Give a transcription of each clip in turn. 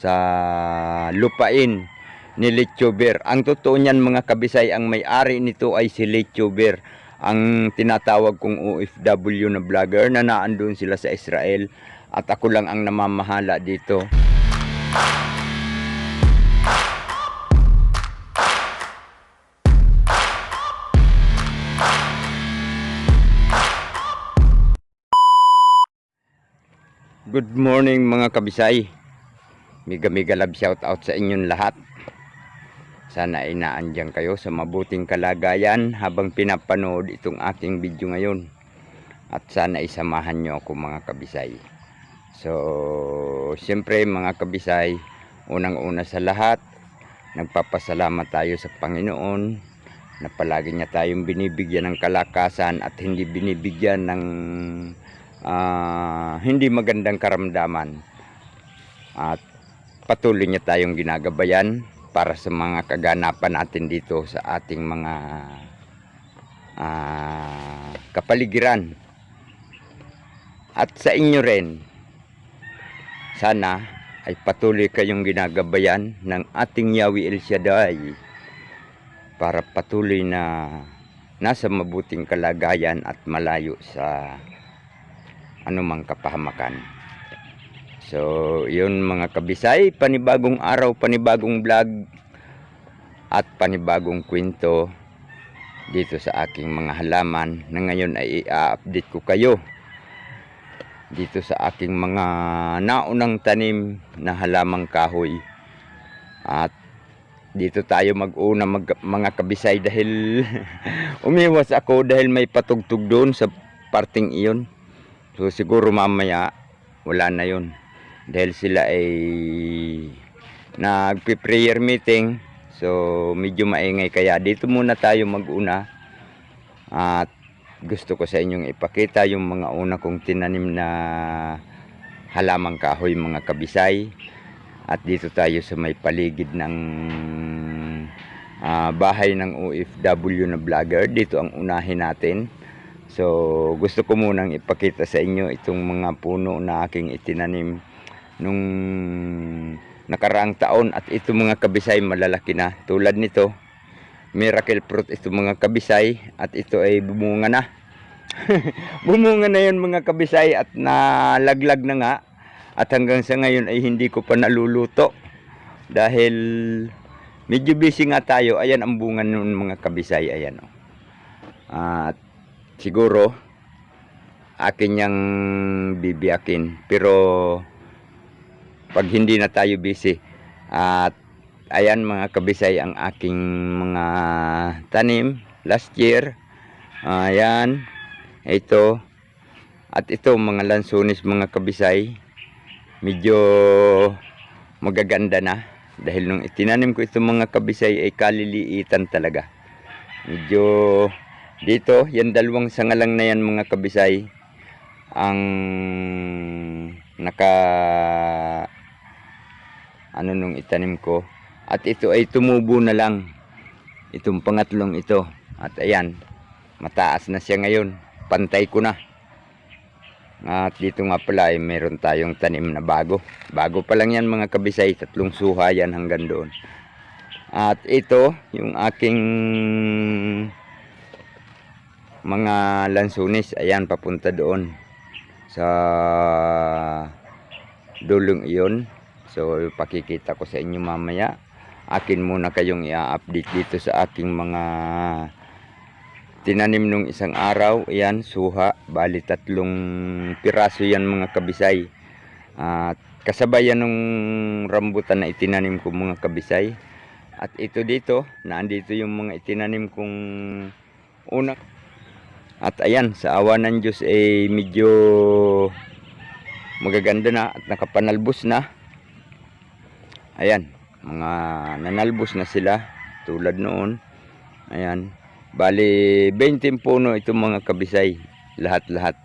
sa lupain ni Lechover. Ang totoo niyan mga kabisay, ang may-ari nito ay si Lechover. Ang tinatawag kong OFW na vlogger na naandun sila sa Israel at ako lang ang namamahala dito. Good morning mga kabisay. Miga miga love shout out sa inyong lahat. Sana ay naandyan kayo sa mabuting kalagayan habang pinapanood itong aking video ngayon. At sana isamahan nyo ako mga kabisay. So, siyempre mga kabisay, unang-una sa lahat, nagpapasalamat tayo sa Panginoon na palagi niya tayong binibigyan ng kalakasan at hindi binibigyan ng ah, hindi magandang karamdaman at patuloy niya tayong ginagabayan para sa mga kaganapan natin dito sa ating mga ah, kapaligiran at sa inyo rin sana ay patuloy kayong ginagabayan ng ating Yahweh El Shaddai para patuloy na nasa mabuting kalagayan at malayo sa anumang kapahamakan. So, yun mga kabisay, panibagong araw, panibagong vlog at panibagong kwento dito sa aking mga halaman na ngayon ay i-update ko kayo dito sa aking mga naunang tanim na halamang kahoy at dito tayo mag-una mag, mga kabisay dahil umiwas ako dahil may patugtog doon sa parting iyon So siguro mamaya wala na yun. Dahil sila ay nagpi-prayer meeting. So medyo maingay kaya dito muna tayo maguna. At gusto ko sa inyong ipakita yung mga una kong tinanim na halamang kahoy mga kabisay. At dito tayo sa may paligid ng ah, bahay ng OFW na vlogger. Dito ang unahin natin. So, gusto ko munang ipakita sa inyo itong mga puno na aking itinanim nung nakaraang taon at ito mga kabisay malalaki na. Tulad nito, miracle fruit ito mga kabisay at ito ay bumunga na. bumunga na yun mga kabisay at nalaglag na nga at hanggang sa ngayon ay hindi ko pa naluluto dahil medyo busy nga tayo. Ayan ang bunga nun mga kabisay. Ayan o. At siguro akin yang bibiyakin pero pag hindi na tayo busy. At ayan mga kabisay ang aking mga tanim last year. Ayan ito. At ito mga lansunis mga kabisay. Medyo magaganda na. Dahil nung itinanim ko itong mga kabisay ay kaliliitan talaga. Medyo dito, yan dalawang sanga lang na yan mga kabisay. Ang naka ano nung itanim ko. At ito ay tumubo na lang. Itong pangatlong ito. At ayan mataas na siya ngayon. Pantay ko na. At dito nga pala ay meron tayong tanim na bago. Bago pa lang yan mga kabisay. Tatlong suha yan hanggang doon. At ito yung aking mga lansunis. Ayan papunta doon. Sa dulong iyon so pakikita ko sa inyo mamaya. Akin muna kayong i-update dito sa aking mga tinanim nung isang araw. Ayan suha. Bali tatlong piraso yan mga kabisay. At kasabay yan nung rambutan na itinanim ko mga kabisay. At ito dito naandito yung mga itinanim kong unang at ayan, sa awa ng Diyos ay eh, medyo magaganda na at nakapanalbos na. Ayan, mga nanalbos na sila tulad noon. Ayan, bali 20 puno itong mga kabisay. Lahat-lahat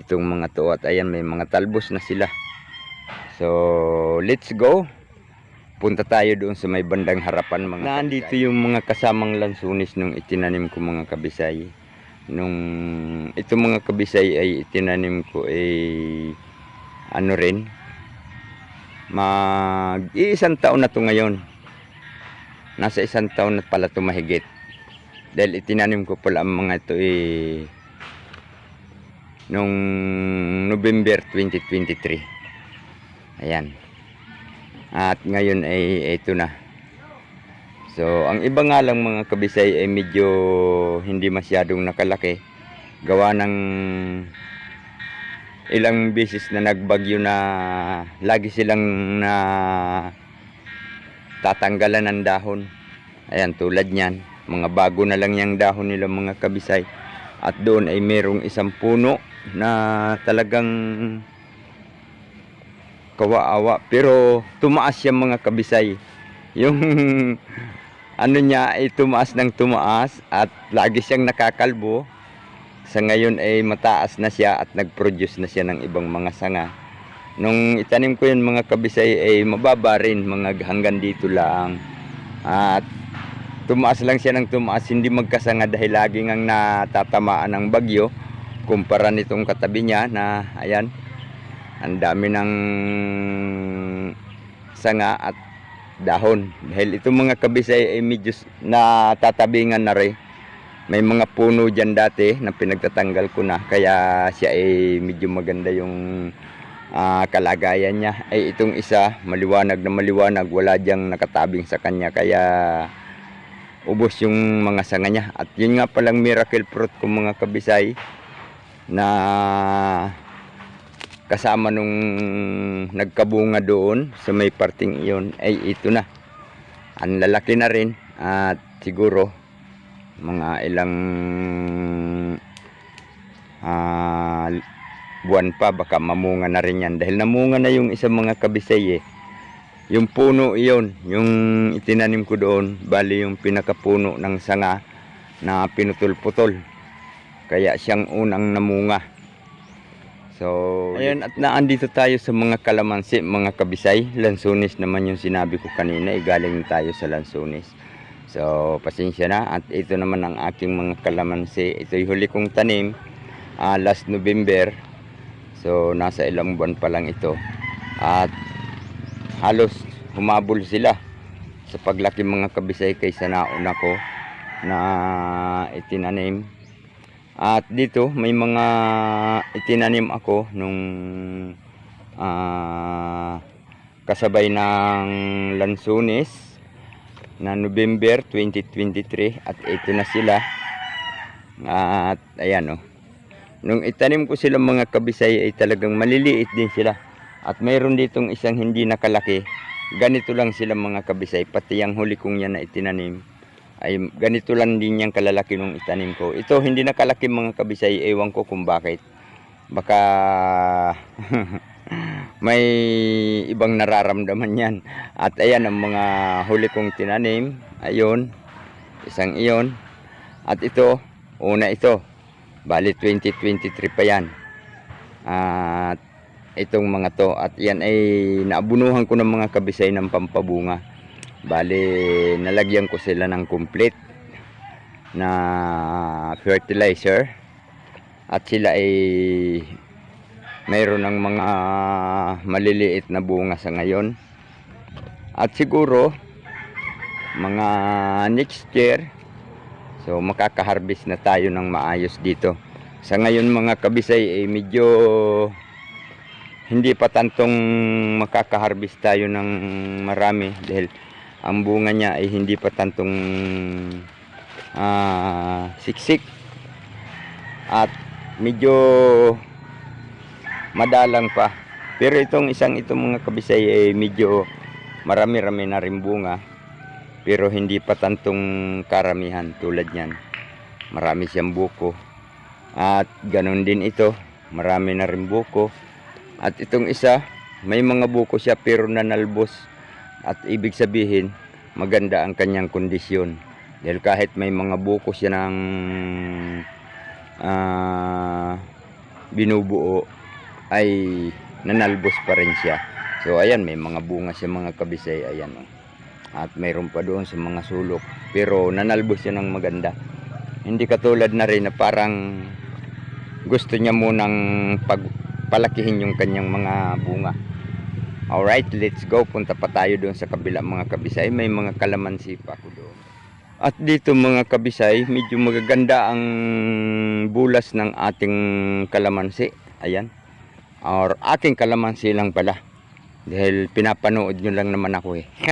itong mga to at ayan may mga talbos na sila. So, let's go. Punta tayo doon sa may bandang harapan mga Nandito yung mga kasamang lansunis nung itinanim ko mga kabisay nung itong mga kabisay ay itinanim ko ay ano rin mag iisang taon na to ngayon. Nasa isang taon na pala to mahigit. Dahil itinanim ko pala ang mga ito eh nung November 2023. Ayan. At ngayon ay ito na. So, ang iba nga lang mga kabisay ay medyo hindi masyadong nakalaki. Gawa ng ilang beses na nagbagyo na lagi silang na tatanggalan ng dahon. Ayan, tulad niyan. Mga bago na lang yung dahon nila mga kabisay. At doon ay merong isang puno na talagang kawaawa. Pero tumaas yung mga kabisay. Yung ano niya ay tumaas ng tumaas at lagi siyang nakakalbo. Sa ngayon ay mataas na siya at nag-produce na siya ng ibang mga sanga. Nung itanim ko yun mga kabisay ay mababa rin mga hanggang dito lang. At tumaas lang siya ng tumaas hindi magkasanga dahil laging ang natatamaan ng bagyo kumpara nitong katabi niya na ayan ang dami ng sanga at dahon dahil itong mga kabisay ay medyo natatabingan na rin may mga puno dyan dati na pinagtatanggal ko na. Kaya siya ay medyo maganda yung ah, kalagayan niya. Ay itong isa maliwanag na maliwanag. Wala diyang nakatabing sa kanya. Kaya ubos yung mga sanga niya. At yun nga palang miracle fruit ko mga kabisay na kasama nung nagkabunga doon sa may parting iyon ay ito na. Ang lalaki na rin at siguro mga ilang ah, buwan pa baka mamunga na rin yan. Dahil namunga na yung isang mga kabisay eh. Yung puno iyon yung itinanim ko doon bali yung pinakapuno ng sanga na pinutol-putol. Kaya siyang unang namunga. So, ayun at naandito tayo sa mga kalamansi, mga kabisay. Lansunis naman yung sinabi ko kanina, eh, galing tayo sa lansunis. So, pasensya na. At ito naman ang aking mga kalamansi. Ito yung huli kong tanim ah, last November. So, nasa ilang buwan pa lang ito. At halos humabol sila sa paglaki mga kabisay kaysa nauna ko na itinanim. At dito may mga itinanim ako nung ah, kasabay ng lansunis na November 2023 at ito na sila. At ayan oh. Nung itanim ko sila mga kabisay ay talagang maliliit din sila. At mayroon ditong isang hindi nakalaki. Ganito lang sila mga kabisay. Pati yung huli kong yan na itinanim ay ganito lang din yung kalalaki nung itanim ko. Ito hindi nakalaki mga kabisay, ewan ko kung bakit. Baka may ibang nararamdaman yan. At ayan ang mga huli kong tinanim. Ayun, isang iyon. At ito, una ito. Bali 2023 pa yan. At itong mga to. At yan ay naabunuhan ko ng mga kabisay ng pampabunga. Bali, nalagyan ko sila ng complete na fertilizer at sila ay mayroon ng mga maliliit na bunga sa ngayon. At siguro mga next year so makaka-harvest na tayo ng maayos dito. Sa ngayon mga kabisay ay medyo hindi pa tantong makaka-harvest tayo ng marami dahil ang bunga niya ay hindi pa tantong ah, siksik at medyo madalang pa. Pero itong isang itong mga kabisay ay medyo marami-rami na rin bunga. Pero hindi pa tantong karamihan tulad niyan. Marami siyang buko. At ganun din ito. Marami na rin buko. At itong isa may mga buko siya pero nanalbos. At ibig sabihin, maganda ang kanyang kondisyon. Dahil kahit may mga buko siya ng ah, binubuo, ay nanalbos pa rin siya. So ayan, may mga bunga siya mga kabisay. Ayan. Oh. At mayroon pa doon sa mga sulok. Pero nanalbos siya ng maganda. Hindi katulad na rin na parang gusto niya munang pagpalakihin yung kanyang mga bunga. Alright, let's go. Punta pa tayo doon sa kabila mga kabisay. May mga kalamansi pa ako doon. At dito mga kabisay, medyo magaganda ang bulas ng ating kalamansi. Ayan. Or aking kalamansi lang pala. Dahil pinapanood nyo lang naman ako eh.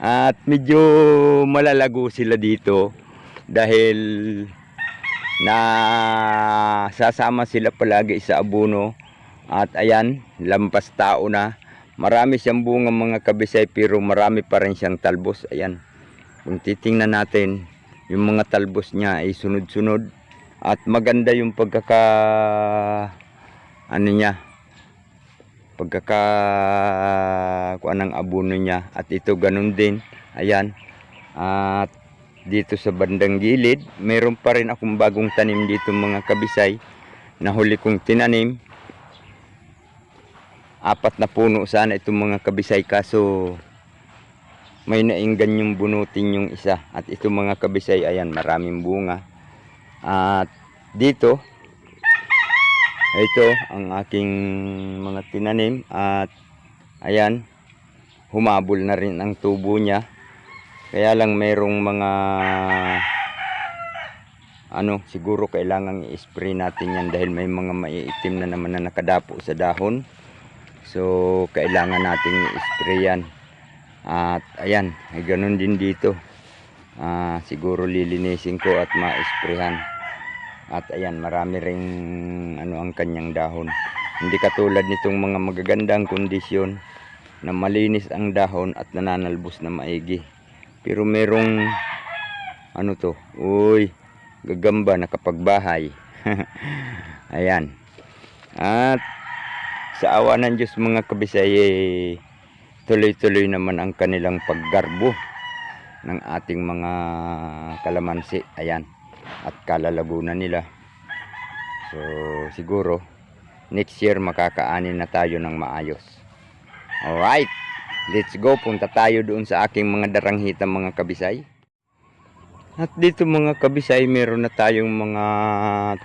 At medyo malalago sila dito dahil na sasama sila palagi sa abono at ayan, lampas tao na. Marami siyang bunga mga kabisay pero marami pa rin siyang talbos. Ayan. Kung titingnan natin, yung mga talbos niya ay sunod-sunod at maganda yung pagkaka ano niya pagkaka kuan ng abono niya. At ito ganun din. Ayan. At dito sa bandang gilid mayroon pa rin akong bagong tanim dito mga kabisay na huli kong tinanim. Apat na puno sana itong mga kabisay kaso may nainggan yung bunutin yung isa. At itong mga kabisay ayan maraming bunga at dito ito ang aking mga tinanim at ayan humabol na rin ang tubo niya. Kaya lang merong mga ano siguro kailangan i-spray natin yan dahil may mga maiitim na naman na nakadapo sa dahon. So kailangan nating i-spray yan. At ayan ay ganun din dito Ah, siguro lilinisin ko at ma-sprayhan at ayan, marami ring ano ang kanyang dahon. Hindi katulad nitong mga magagandang kondisyon na malinis ang dahon at nananalbos na maigi. Pero merong ano to, uy, gagamba nakapagbahay. ayan. At sa awa ng Diyos mga kabisay, eh, tuloy-tuloy naman ang kanilang paggarbo ng ating mga kalamansi. Ayan at kalalabunan nila. So siguro next year makakaanin na tayo ng maayos. Alright, let's go. Punta tayo doon sa aking mga daranghita mga kabisay. At dito mga kabisay, meron na tayong mga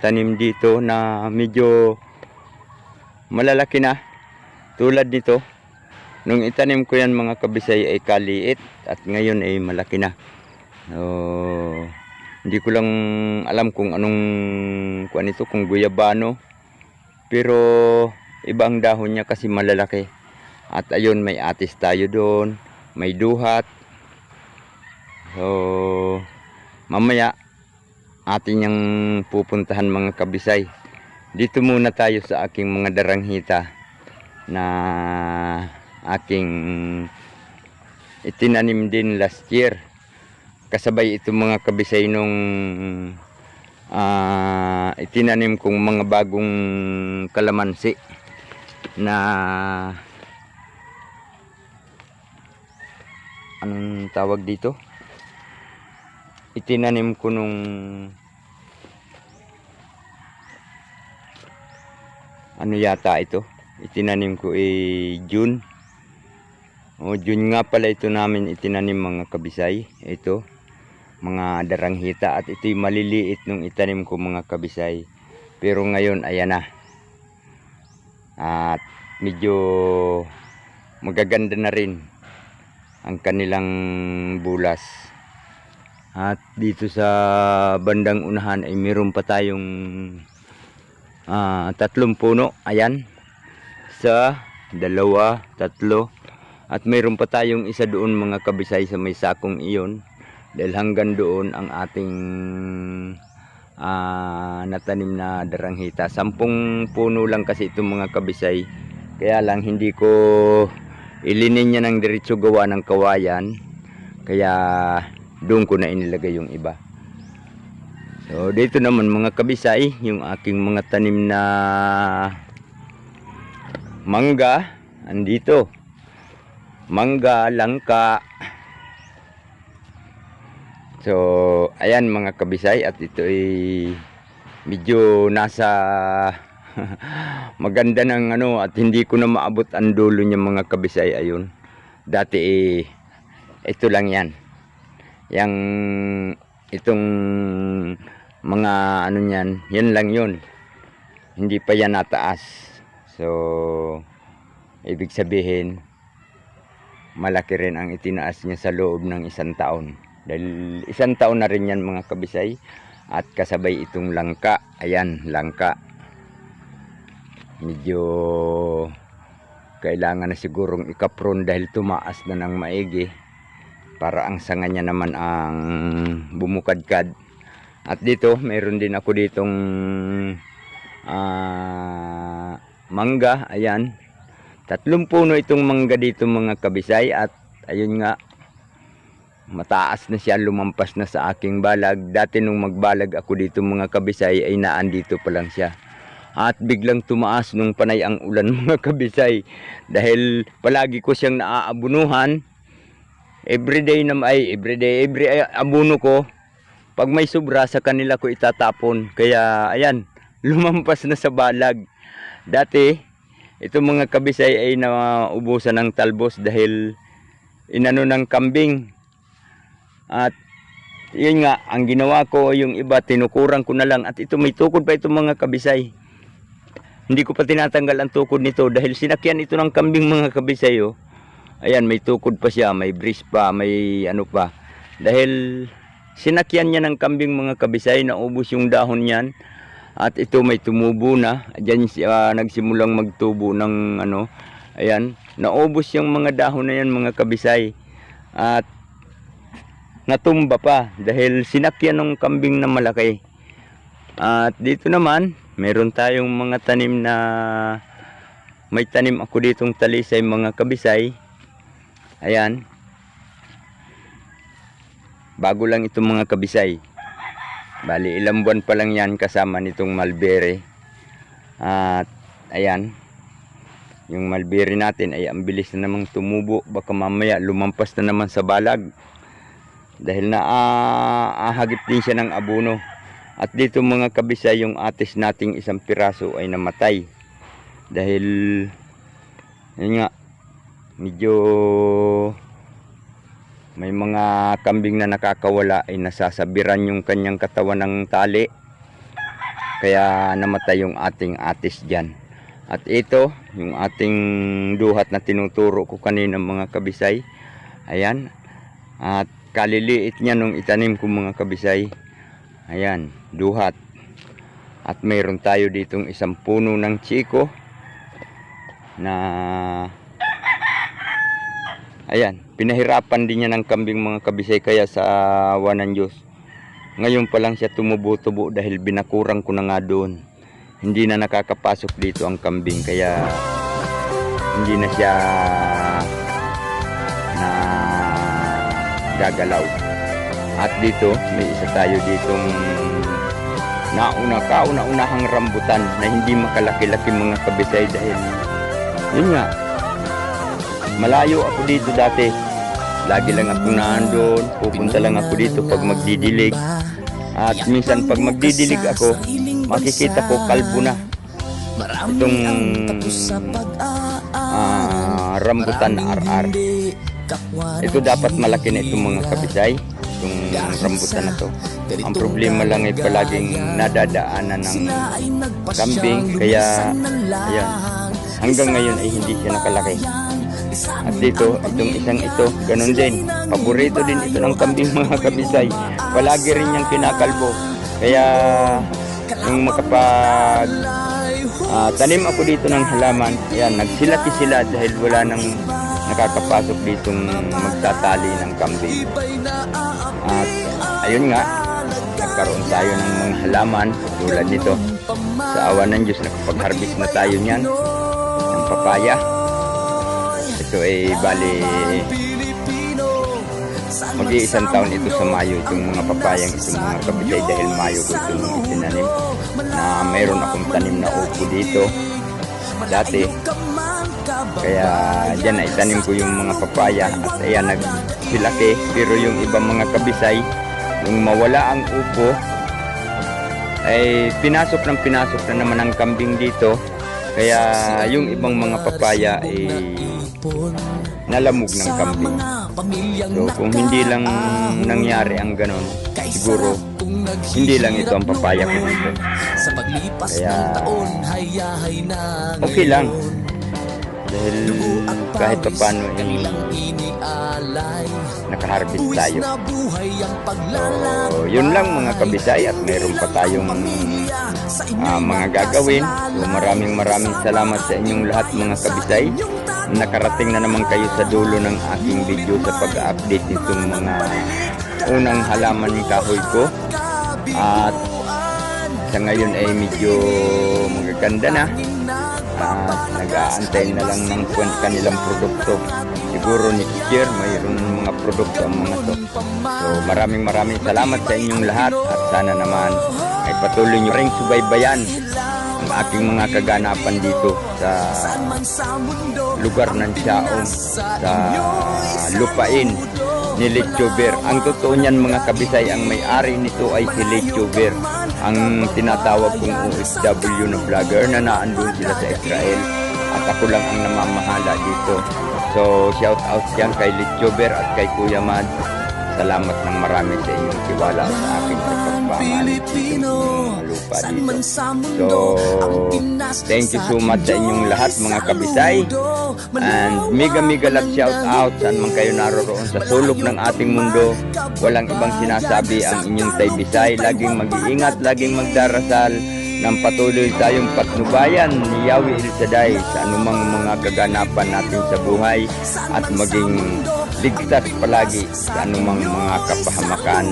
tanim dito na medyo malalaki na. Tulad nito, nung itanim ko yan mga kabisay ay kaliit at ngayon ay malaki na. So, hindi ko lang alam kung anong kuan ito, kung guyabano. Pero iba ang dahon niya kasi malalaki. At ayun, may atis tayo doon, may duhat. So, mamaya atin yung pupuntahan mga kabisay. Dito muna tayo sa aking mga daranghita na aking itinanim din last year. Kasabay itong mga kabisay nung ah, itinanim kong mga bagong kalamansi na anong tawag dito? Itinanim ko nung ano yata ito? Itinanim ko eh June o June nga pala ito namin itinanim mga kabisay. Ito mga daranghita. At ito'y maliliit nung itanim ko mga kabisay. Pero ngayon ayan na. At medyo magaganda na rin ang kanilang bulas. At dito sa bandang unahan ay meron pa tayong ah, tatlong puno. Ayan. Sa dalawa, tatlo at mayroon pa tayong isa doon mga kabisay sa may sakong iyon dahil hanggang doon ang ating ah, natanim na daranghita. Sampung puno lang kasi itong mga kabisay. Kaya lang hindi ko ilinin niya ng diretso gawa ng kawayan. Kaya doon ko na inilagay yung iba. So dito naman mga kabisay, yung aking mga tanim na mangga, andito. Mangga, langka, So, ayan mga kabisay at ito ay medyo nasa maganda ng ano at hindi ko na maabot ang dulo niya mga kabisay ayun. Dati eh, ito lang yan. Yang itong mga ano niyan, yan lang yun. Hindi pa yan nataas. So, ibig sabihin, malaki rin ang itinaas niya sa loob ng isang taon. Dahil isang taon na rin yan mga kabisay. At kasabay itong langka. Ayan, langka. Medyo kailangan na sigurong ikapron dahil tumaas na ng maigi. Para ang sanga niya naman ang bumukadkad. At dito, meron din ako ditong ah, mangga. Ayan, Tatlong puno itong mangga dito mga kabisay at ayun nga mataas na siya lumampas na sa aking balag. Dati nung magbalag ako dito mga kabisay ay naandito pa lang siya. At biglang tumaas nung panay ang ulan mga kabisay dahil palagi ko siyang naaabunuhan. Everyday na ay everyday every abuno ko pag may sobra sa kanila ko itatapon. Kaya ayan lumampas na sa balag. Dati ito mga kabisay ay naubusan ng talbos dahil inano ng kambing. At yun nga, ang ginawa ko, yung iba tinukurang ko na lang. At ito may tukod pa ito mga kabisay. Hindi ko pa tinatanggal ang tukod nito dahil sinakyan ito ng kambing mga kabisay. Oh. Ayan, may tukod pa siya, may bris pa, may ano pa. Dahil sinakyan niya ng kambing mga kabisay, naubos yung dahon niyan. At ito may tumubo na. Diyan siya nagsimulang magtubo ng ano. Ayan. Naubos yung mga dahon na yan mga kabisay. At natumba pa dahil sinakyan ng kambing na malaki. At dito naman, meron tayong mga tanim na may tanim ako ditong talisay mga kabisay. Ayan. Bago lang itong mga kabisay. Bali, ilang buwan pa lang yan kasama nitong mulberry. At, ayan. Yung mulberry natin ay ang bilis na namang tumubo. Baka mamaya lumampas na naman sa balag. Dahil na ah, ahagip din siya ng abono. At dito mga kabisa, yung atis nating isang piraso ay namatay. Dahil, yun nga, medyo may mga kambing na nakakawala ay nasasabiran yung kanyang katawan ng tali. Kaya namatay yung ating atis dyan. At ito, yung ating duhat na tinuturo ko kanina mga kabisay. Ayan. At kaliliit niya nung itanim ko mga kabisay. Ayan, duhat. At mayroon tayo ditong isang puno ng chiko na Ayan, pinahirapan din niya ng kambing mga kabisay kaya sa awa ng Diyos. Ngayon pa lang siya tumubo-tubo dahil binakurang ko na nga doon. Hindi na nakakapasok dito ang kambing kaya hindi na siya na gagalaw. At dito, may isa tayo ditong nauna kauna-unahang rambutan na hindi makalaki-laki mga kabisay dahil yun nga, Malayo ako dito dati. Lagi lang ako nandun. Pupunta lang ako dito pag magdidilig. At minsan pag magdidilig ako, makikita ko kalbo na. Itong ah, rambutan RR. Ito dapat malaki na itong mga kabisay. Itong rambutan na to. Ang problema lang ay palaging nadadaanan ng kambing. Kaya, ayan, hanggang ngayon ay hindi siya nakalaki. At dito, itong isang ito, ganun din. Paborito din ito ng kambing mga kabisay. Palagi rin niyang kinakalbo. Kaya, nung makapag ah, tanim ako dito ng halaman, ayan, nagsilaki sila dahil wala nang nakakapasok ditong magtatali ng kambing. At ayun nga, nagkaroon tayo ng mga halaman tulad nito. Sa awa ng Diyos, nakapag-harvest na tayo niyan ng papaya. Ito ay bali mag-iisang taon ito sa Mayo itong mga papayang itong mga kabisay dahil Mayo ko itong mga itinanim na mayroon akong tanim na upo dito dati. Kaya dyan ay tanim ko yung mga papaya at ayan nagsilaki. Pero yung ibang mga kabisay yung mawala ang upo ay pinasok ng pinasok na naman ang kambing dito Kaya yung ibang mga papaya eh nalamog ng kambing. So kung hindi lang nangyari ang ganon, siguro hindi lang ito ang papaya ko dito. Kaya, Okay lang. Dahil kahit pa paano inialay nakaharvest tayo. So, yun lang mga kabisay at mayroon pa tayong ah, mga gagawin. So, maraming maraming salamat sa inyong lahat mga kabisay. Nakarating na naman kayo sa dulo ng aking video sa pag-update nitong mga unang halaman ng kahoy ko. At sa ngayon ay medyo magaganda na. At nag-aantay na lang ng kanilang produkto. Siguro ni Teacher, mayroon mga produkto ang mga to. So maraming maraming salamat sa inyong lahat at sana naman ay patuloy nyo rin subaybayan ang aking mga kaganapan dito sa lugar ng Siaong sa lupain ni Lechover. Ang totoo niyan mga kabisay, ang may-ari nito ay si Lechover. Ang tinatawag kong OFW na vlogger na naandun sila sa Israel. At ako lang ang namamahala dito. So shout out yan kay Lechover at kay Kuya Mad. Salamat ng marami sa inyong tiwala sa akin sa pagpamalit Pilipino ng lupa dito. So, thank you so much sa inyong lahat mga sa kabisay. And mega mega love shout out saan man kayo naroroon sa sulok ng ating mundo. Walang ibang sinasabi ang inyong tay Bisay. Laging mag-iingat, laging magdarasal ng patuloy tayong patnubayan ni Yahweh El Shaddai sa anumang mga kaganapan natin sa buhay at maging ligtas palagi sa anumang mga kapahamakan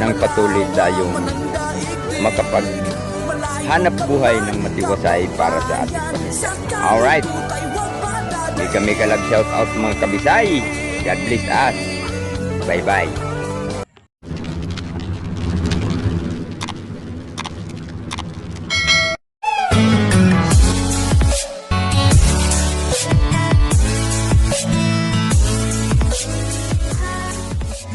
ng patuloy tayong makapag hanap buhay ng matiwasay para sa ating pamilya. Alright. May kami kalag shout out mga kabisay. God bless us. Bye bye.